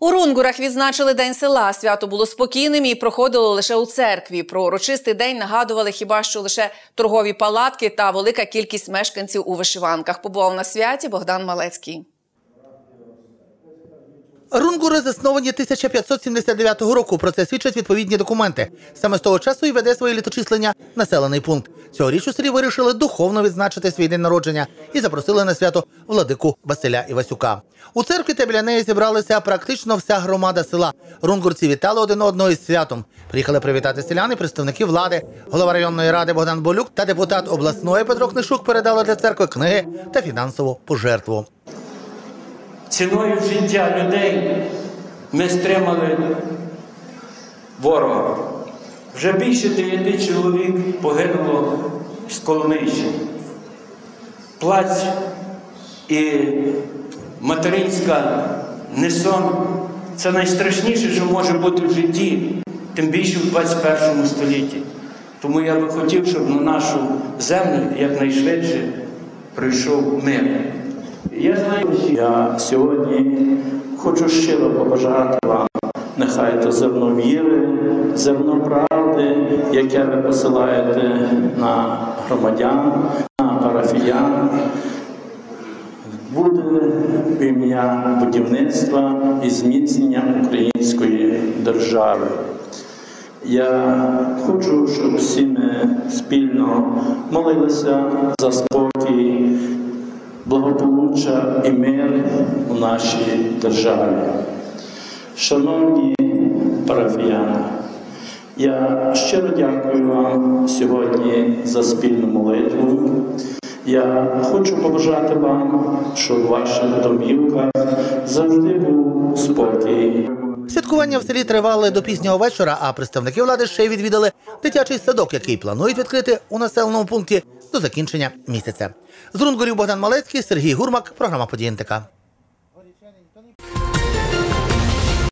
У Рунгурах відзначили День села. Свято було спокійним і проходило лише у церкві. Про урочистий день нагадували хіба що лише торгові палатки та велика кількість мешканців у вишиванках. Побував на святі Богдан Малецький. Рунгури засновані 1579 року. Про це свідчать відповідні документи. Саме з того часу і веде своє літочислення населений пункт. Цьогоріч у селі вирішили духовно відзначити свій день народження і запросили на свято владику Василя Івасюка. У церкві та біля неї зібралася практично вся громада села. Рунгурці вітали один одного із святом. Приїхали привітати селяни, представники влади. Голова районної ради Богдан Болюк та депутат обласної Петро Книшук передали для церкви книги та фінансову пожертву. Ціною життя людей ми стримали ворога. Вже більше дев'яти чоловік погинуло з Коломийщини. Плач і материнська несон це найстрашніше, що може бути в житті, тим більше в 21 столітті. Тому я би хотів, щоб на нашу землю якнайшвидше прийшов мир. Я знаю, я сьогодні хочу щиро побажати вам, нехай то зерно віри, зерно правди, яке ви посилаєте на громадян, на парафіян, буде в ім'я будівництва і зміцнення української держави. Я хочу, щоб всі ми спільно молилися за спокій благополуччя і мир у нашій державі. Шановні парафіяни, я щиро дякую вам сьогодні за спільну молитву. Я хочу побажати вам, щоб в ваших домівках завжди був спокій. Святкування в селі тривали до пізнього вечора, а представники влади ще й відвідали дитячий садок, який планують відкрити у населеному пункті до закінчення місяця. З Рунгорів Богдан Малецький, Сергій Гурмак, програма «Події НТК».